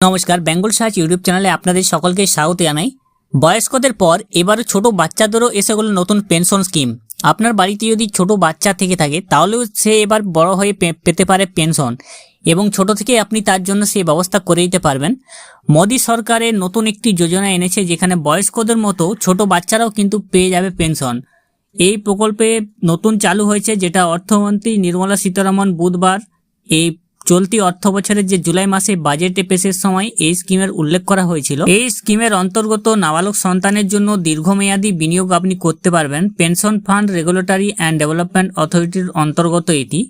নমস্কার, Bengal search YouTube চ্যানেলে আপনাদের সকলকে স্বাগত জানাই। বয়স্কদের পর এবারও ছোট বাচ্চাদেরও এসে গেল নতুন পেনশন স্কিম। আপনার বাড়িতে যদি ছোট বাচ্চা থেকে থাকে, তাহলেও সে এবার বড় হয়ে পেতে পারে পেনশন এবং ছোট থেকে আপনি তার জন্য সেই ব্যবস্থা করে দিতে পারবেন। মোদী সরকারের নতুন একটি যোজনা এনেছে যেখানে বয়স্কদের মতো ছোট বাচ্চারাও কিন্তু পেয়ে যাবে পেনশন। এই প্রকল্পে নতুন চালু হয়েছে, যেটা অর্থমন্ত্রী নির্মলা সীতারামন বুধবার এই চলতি অর্থ বছরের যে জুলাই মাসে বাজেটে পেশের সময় এই স্কিমের উল্লেখ করা হয়েছিল। এই স্কিমের অন্তর্গত নাবালক সন্তানের জন্য দীর্ঘমেয়াদী বিনিয়োগ আপনি করতে পারবেন। Pension fund regulatory and development অথরিটির অন্তর্গত এটি।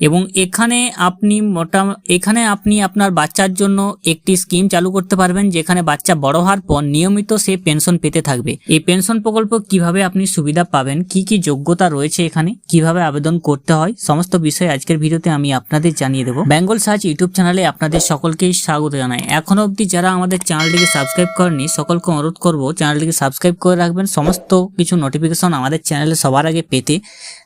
এবং এখানে আপনি মোটা, এখানে আপনি আপনার বাচ্চার জন্য একটি স্কিম চালু করতে পারবেন যেখানে বাচ্চা বড় হওয়ার পর নিয়মিত সে পেনশন পেতে থাকবে। এই পেনশন প্রকল্প কীভাবে আপনি সুবিধা পাবেন? কি কি যোগ্যতা রয়েছে এখানে? কীভাবে আবেদন করতে হয়? সমস্ত বিষয় আজকের ভিডিওতে আমি আপনাদের জানিয়ে দেবো। বেঙ্গল সার্চ ইউটিউব চ্যানেলে আপনাদের সকলকেই স্বাগত জানাই। এখনও অবধি যারা আমাদের চ্যানেলটিকে সাবস্ক্রাইব করেনি সকলকে অনুরোধ করব চ্যানেলটিকে সাবস্ক্রাইব করে রাখবেন। সমস্ত কিছু নোটিফিকেশন আমাদের চ্যানেলে সবার আগে পেতে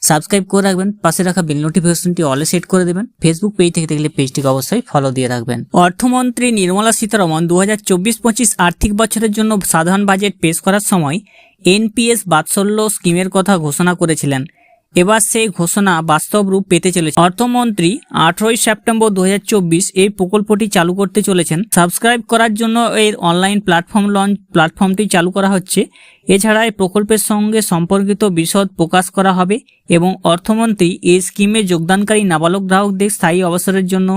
সাবস্ক্রাইব করে রাখবেন। পাশে রাখা বিল নোটিফিকেশনটি অলে সেট করে দেবেন। ফেসবুক পেজ থেকে দেখলে পেজটিকে অবশ্যই ফলো দিয়ে রাখবেন। অর্থমন্ত্রী নির্মলা সীতারমন দু হাজার চব্বিশ পঁচিশ আর্থিক বছরের জন্য সাধারণ বাজেট পেশ করার সময় এনপিএস বাৎসল্য স্কিমের কথা ঘোষণা করেছিলেন। এবার সেই ঘোষণা বাস্তব রূপ পেতে চলেছে। অর্থমন্ত্রী আঠেরোই সেপ্টেম্বর দু হাজার চব্বিশ এই প্রকল্পটি চালু করতে চলেছেন। সাবস্ক্রাইব করার জন্য এর অনলাইন প্ল্যাটফর্ম লঞ্চ প্ল্যাটফর্মটি চালু করা হচ্ছে। এছাড়া এই প্রকল্পের সঙ্গে সম্পর্কিত বিশদ প্রকাশ করা হবে এবং অর্থমন্ত্রী এই স্কিমে যোগদানকারী নাবালক গ্রাহকদের স্থায়ী অবসরের জন্য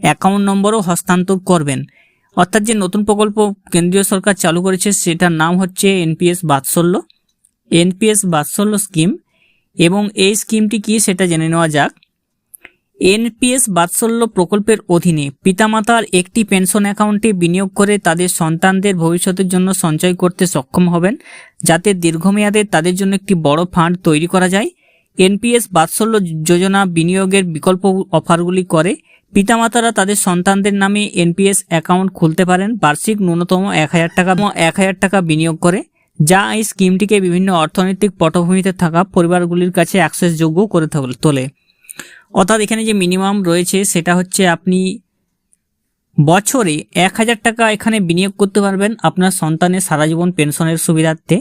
অ্যাকাউন্ট নম্বরও হস্তান্তর করবেন। অর্থাৎ যে নতুন প্রকল্প কেন্দ্রীয় সরকার চালু করেছে সেটার নাম হচ্ছে এনপিএস বাৎসল্য। এনপিএস বাৎসল্য স্কিম এবং এই স্কিমটি কি সেটা জেনে নেওয়া যাক। এনপিএস বাৎসল্য প্রকল্পের অধীনে পিতামাতার একটি পেনশন অ্যাকাউন্টে বিনিয়োগ করে তাদের সন্তানদের ভবিষ্যতের জন্য সঞ্চয় করতে সক্ষম হবেন, যাতে দীর্ঘমেয়াদে তাদের জন্য একটি বড় ফান্ড তৈরি করা যায়। এনপিএস বাৎসল্য যোজনা বিনিয়োগের বিকল্প অফারগুলি করে পিতামাতারা তাদের সন্তানদের নামে এনপিএস অ্যাকাউন্ট খুলতে পারেন। বার্ষিক ন্যূনতম এক হাজার টাকা, এক হাজার টাকা বিনিয়োগ করে যা এই স্কিমটিকে বিভিন্ন অর্থনৈতিক পটভূমিতে থাকা পরিবারগুলির কাছে অ্যাক্সেসযোগ্য করে তোলে। অর্থাৎ এখানে যে মিনিমাম রয়েছে, সেটা হচ্ছে আপনি বছরে এক হাজার টাকা এখানে বিনিয়োগ করতে পারবেন আপনার সন্তানের সারা জীবন পেনশনের সুবিধার্থে।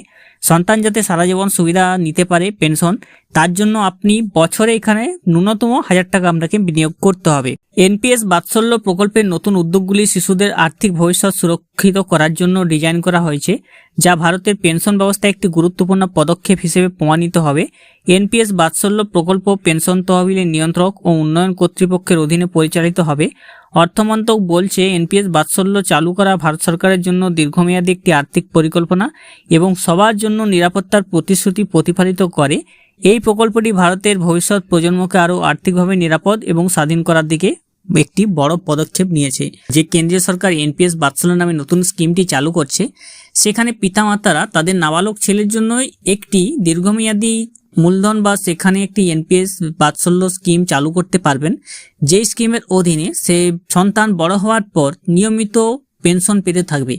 সন্তান যাতে সারা জীবন সুবিধা নিতে পারে, পেনশন, তার জন্য আপনি বছরে এখানে ন্যূনতম হাজার টাকা আপনাকে বিনিয়োগ করতে হবে। এনপিএস বাৎসল্য প্রকল্পের নতুন উদ্যোগগুলি শিশুদের আর্থিক ভবিষ্যৎ সুরক্ষিত করার জন্য ডিজাইন করা হয়েছে, যা ভারতের পেনশন ব্যবস্থায় একটি গুরুত্বপূর্ণ পদক্ষেপ হিসেবে প্রমাণিত হবে। এনপিএস বাৎসল্য প্রকল্প পেনশন তহবিলের নিয়ন্ত্রক ও উন্নয়ন কর্তৃপক্ষের অধীনে পরিচালিত হবে। অর্থমন্ত্রক বলছে, এনপিএস বাৎসল্য চালু করা ভারত সরকারের জন্য দীর্ঘমেয়াদী একটি আর্থিক পরিকল্পনা এবং সবার জন্য নিরাপত্তার প্রতিশ্রুতি প্রতিফলিত করে, এই প্রকল্পটি ভারতের ভবিষ্যৎ প্রজন্মকে আরও আর্থিকভাবে নিরাপদ এবং স্বাধীন করার দিকে একটি বড় পদক্ষেপ নিয়েছে। যে কেন্দ্রীয় সরকার এনপিএস বাৎসল্য নামে নতুন স্কিমটি চালু করছে, সেখানে পিতামাতারা তাদের নাবালক ছেলের জন্য একটি দীর্ঘমেয়াদী মূলধন বা সেখানে একটি এনপিএস বাৎসল্য স্কিম চালু করতে পারবেন। যেই স্কিমের অধীনে সে সন্তান বড় হওয়ার পর নিয়মিত পেনশন পেতে থাকবে।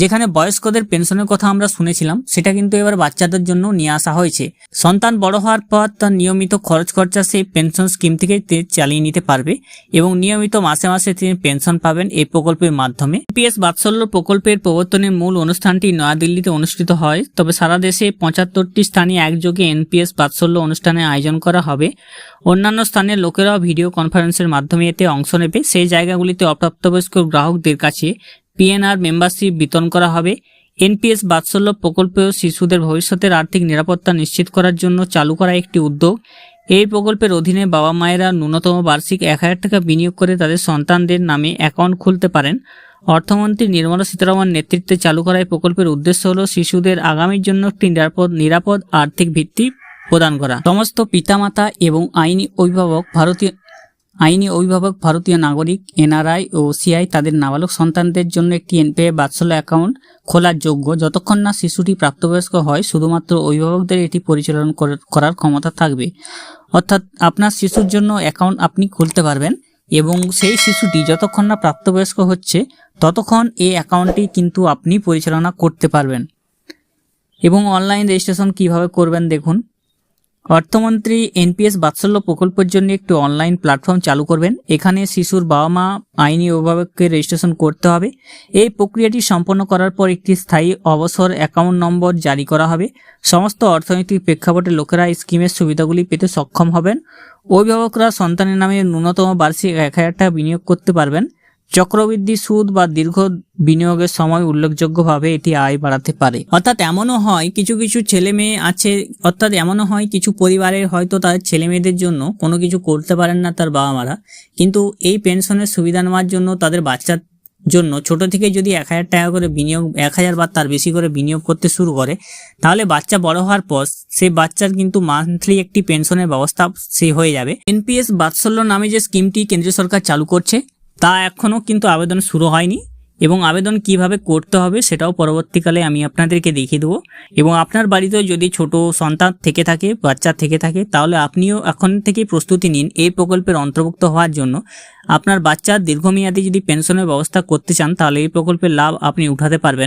যেখানে বয়স্কদের পেনশনের কথা আমরা শুনেছিলাম, সেটা কিন্তু এবার বাচ্চাদের জন্য নিয়ে আসা হয়েছে। সন্তান বড় হওয়ার পর তার নিয়মিত খরচ খরচা সেই পেনশন স্কিম থেকে চালিয়ে নিতে পারবে এবং নিয়মিত মাসে মাসে তিনি পেনশন পাবেন এই প্রকল্পের মাধ্যমে। পিএস বাৎসল্য প্রকল্পের প্রবর্তনের মূল অনুষ্ঠানটি নয়াদিল্লিতে অনুষ্ঠিত হয়, তবে সারা দেশে পঁচাত্তরটি স্থানে একযোগে এনপিএস বাৎসল্য অনুষ্ঠানের আয়োজন করা হবে। অন্যান্য স্থানের লোকেরাও ভিডিও কনফারেন্সের মাধ্যমে এতে অংশ নেবে। সেই জায়গাগুলিতে অপ্রাপ্তবয়স্ক গ্রাহকদের কাছে পিএনআর মেম্বারশিপ বিতরণ করা হবে। এনপিএস বাৎসল্য প্রকল্পেও শিশুদের ভবিষ্যতের আর্থিক নিরাপত্তা নিশ্চিত করার জন্য চালু করা একটি উদ্যোগ। এই প্রকল্পের অধীনে বাবা মায়েরা ন্যূনতম বার্ষিক এক হাজার টাকা বিনিয়োগ করে তাদের সন্তানদের নামে অ্যাকাউন্ট খুলতে পারেন। অর্থমন্ত্রী নির্মলা সীতারামন নেতৃত্বে চালু করা এই প্রকল্পের উদ্দেশ্য হল শিশুদের আগামীর জন্য একটি নিরাপদ নিরাপদ আর্থিক ভিত্তি প্রদান করা। সমস্ত পিতামাতা এবং আইনি অভিভাবক ভারতীয় আইনি অভিভাবক, ভারতীয় নাগরিক, এনআরআই ও সিআই তাদের নাবালক সন্তানদের জন্য একটি এনপিআই বাৎসল্য অ্যাকাউন্ট খোলার যোগ্য। যতক্ষণ না শিশুটি প্রাপ্তবয়স্ক হয়, শুধুমাত্র অভিভাবকদের এটি পরিচালনা করার ক্ষমতা থাকবে। অর্থাৎ আপনার শিশুর জন্য অ্যাকাউন্ট আপনি খুলতে পারবেন এবং সেই শিশুটি যতক্ষণ না প্রাপ্তবয়স্ক হচ্ছে, ততক্ষণ এই অ্যাকাউন্টটি কিন্তু আপনি পরিচালনা করতে পারবেন। এবং অনলাইন রেজিস্ট্রেশন কীভাবে করবেন দেখুন। অর্থমন্ত্রী এনপিএস বাৎসল্য প্রকল্পের জন্য একটি অনলাইন প্ল্যাটফর্ম চালু করবেন। এখানে শিশুর বাবা মা আইনি অভিভাবককে রেজিস্ট্রেশন করতে হবে। এই প্রক্রিয়াটি সম্পন্ন করার পর একটি স্থায়ী অবসর অ্যাকাউন্ট নম্বর জারি করা হবে। সমস্ত অর্থনৈতিক প্রেক্ষাপটে লোকেরা স্কিমের সুবিধাগুলি পেতে সক্ষম হবেন। অভিভাবকরা সন্তানের নামে ন্যূনতম বার্ষিক এক হাজার টাকা বিনিয়োগ করতে পারবেন। চক্রবৃদ্ধি সুদ বা দীর্ঘ বিনিয়োগের সময় উল্লেখযোগ্যভাবে এটি আয় বাড়াতে পারে। অর্থাৎ এমনও হয়, কিছু কিছু ছেলে মেয়ে আছে, অর্থাৎ এমনও হয় কিছু পরিবারের হয়তো তাদের ছেলে মেয়েদের জন্য কোনো কিছু করতে পারেন না তার বাবা মারা কিন্তু এই পেনশনের সুবিধা নেওয়ার জন্য তাদের বাচ্চার জন্য ছোট থেকে যদি এক হাজার টাকা করে বিনিয়োগ, এক হাজার বা তার বেশি করে বিনিয়োগ করতে শুরু করে, তাহলে বাচ্চা বড় হওয়ার পর সে বাচ্চার কিন্তু মান্থলি একটি পেনশনের ব্যবস্থা সে হয়ে যাবে। এনপিএস বাৎসল্য নামে যে স্কিমটি কেন্দ্রীয় সরকার চালু করছে তা এখনও কিন্তু আবেদন শুরু হয়নি এবং আবেদন কীভাবে করতে হবে সেটাও পরবর্তীকালে আমি আপনাদেরকে দেখিয়ে দেবো। এবং আপনার বাড়িতেও যদি ছোট সন্তান থেকে থাকে, বাচ্চা থেকে থাকে, তাহলে আপনিও এখন থেকেই প্রস্তুতি নিন এই প্রকল্পের অন্তর্ভুক্ত হওয়ার জন্য। আপনার বাচ্চার দীর্ঘমেয়াদী যদি পেনশনের ব্যবস্থা করতে চান, তাহলে এই প্রকল্পের লাভ আপনি উঠাতে পারবেন।